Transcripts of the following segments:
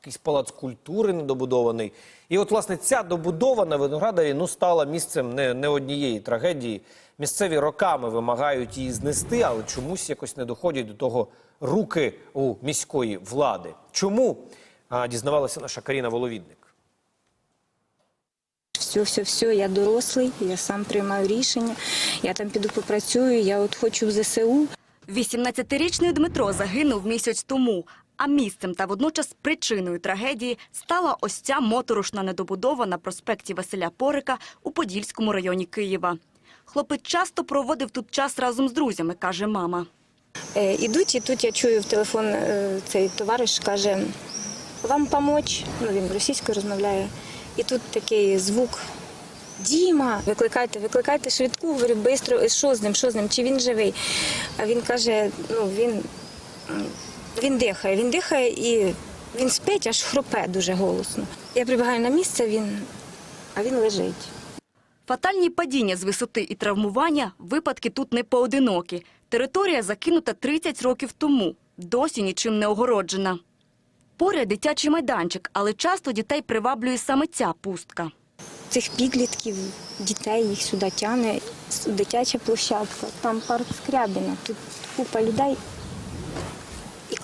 якийсь палац культури недобудований. І от, власне, ця добудова на Виноградарі ну, стала місцем не, не однієї трагедії. Місцеві роками вимагають її знести, але чомусь якось не доходять до того руки у міської влади. Чому? А, дізнавалася наша Каріна Воловідник. Все, все, все, я дорослий, я сам приймаю рішення. Я там піду попрацюю. Я от хочу в ЗСУ. 18-річний Дмитро загинув місяць тому. А місцем та водночас причиною трагедії стала ось ця моторошна недобудова на проспекті Василя Порика у Подільському районі Києва. Хлопець часто проводив тут час разом з друзями, каже мама. Е, ідуть, і тут я чую в телефон е, цей товариш каже: вам помочь? Ну він російською розмовляє. І тут такий звук. Діма, викликайте, викликайте швидку, говорю, швидко, що з ним, що з ним, чи він живий. А він каже, ну він, він дихає, він дихає і він спить, аж хропе дуже голосно. Я прибігаю на місце, він, а він лежить. Фатальні падіння з висоти і травмування – випадки тут не поодинокі. Територія закинута 30 років тому, досі нічим не огороджена. Поряд дитячий майданчик, але часто дітей приваблює саме ця пустка. Цих підлітків, дітей їх сюди тягне, дитяча площадка, там парк Скрябіна, тут купа людей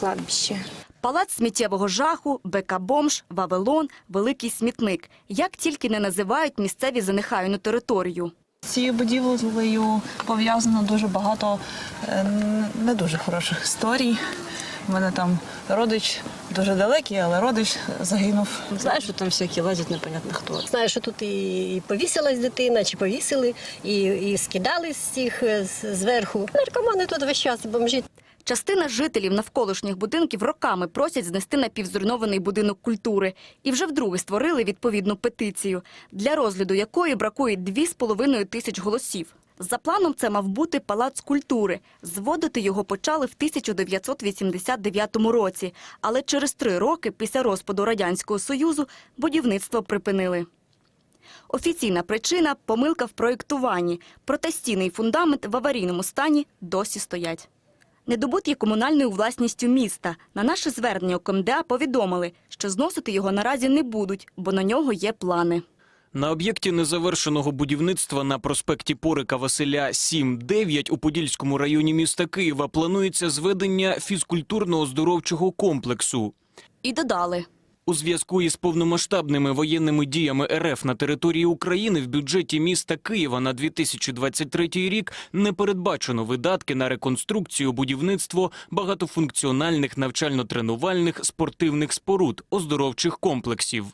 кладбище. Палац сміттєвого жаху, БК-бомж, Вавилон, великий смітник. Як тільки не називають місцеві занехайну територію. З цією будівлею пов'язано дуже багато е, не дуже хороших історій. У мене там родич дуже далекий, але родич загинув. Знаєш, що там всякі лазять, непонятно хто. Знаєш, що тут і, і повісилась дитина, чи повісили, і, і скидали з цих е, зверху. Наркомани тут весь час бомжі. Частина жителів навколишніх будинків роками просять знести напівзруйнований будинок культури. І вже вдруге створили відповідну петицію, для розгляду якої бракує 2,5 тисяч голосів. За планом це мав бути палац культури. Зводити його почали в 1989 році, але через три роки після розпаду Радянського Союзу будівництво припинили. Офіційна причина – помилка в проєктуванні. Проте стіни і фундамент в аварійному стані досі стоять. Недобут комунальною власністю міста. На наше звернення КМДА повідомили, що зносити його наразі не будуть, бо на нього є плани. На об'єкті незавершеного будівництва на проспекті Порика Василя 7-9 у Подільському районі міста Києва планується зведення фізкультурно-оздоровчого комплексу. І додали. У зв'язку із повномасштабними воєнними діями РФ на території України в бюджеті міста Києва на 2023 рік не передбачено видатки на реконструкцію будівництво багатофункціональних навчально-тренувальних спортивних споруд, оздоровчих комплексів.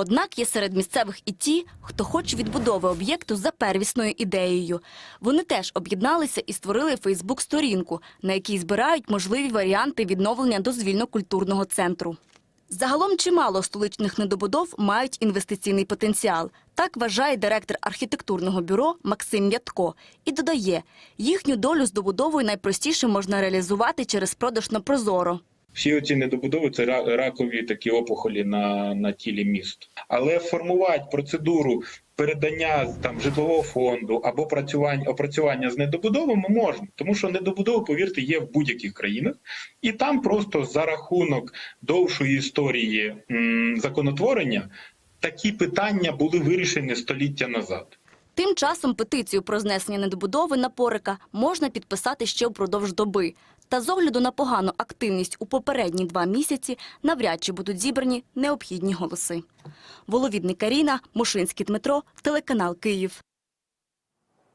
Однак є серед місцевих і ті, хто хоче відбудови об'єкту за первісною ідеєю. Вони теж об'єдналися і створили Фейсбук-сторінку, на якій збирають можливі варіанти відновлення дозвільно-культурного центру. Загалом чимало столичних недобудов мають інвестиційний потенціал. Так вважає директор архітектурного бюро Максим Ятко. І додає, їхню долю з добудовою найпростіше можна реалізувати через продаж на прозоро. Всі оці недобудови це ра- ракові такі опухолі на, на тілі міст. Але формувати процедуру передання там житлового фонду або працювання опрацювання з недобудовами можна, тому що недобудови, повірте, є в будь-яких країнах, і там просто за рахунок довшої історії м, законотворення такі питання були вирішені століття назад. Тим часом петицію про знесення недобудови на Порика можна підписати ще впродовж доби. Та з огляду на погану активність у попередні два місяці навряд чи будуть зібрані необхідні голоси. Воловідник Каріна, Мушинський Дмитро, телеканал Київ.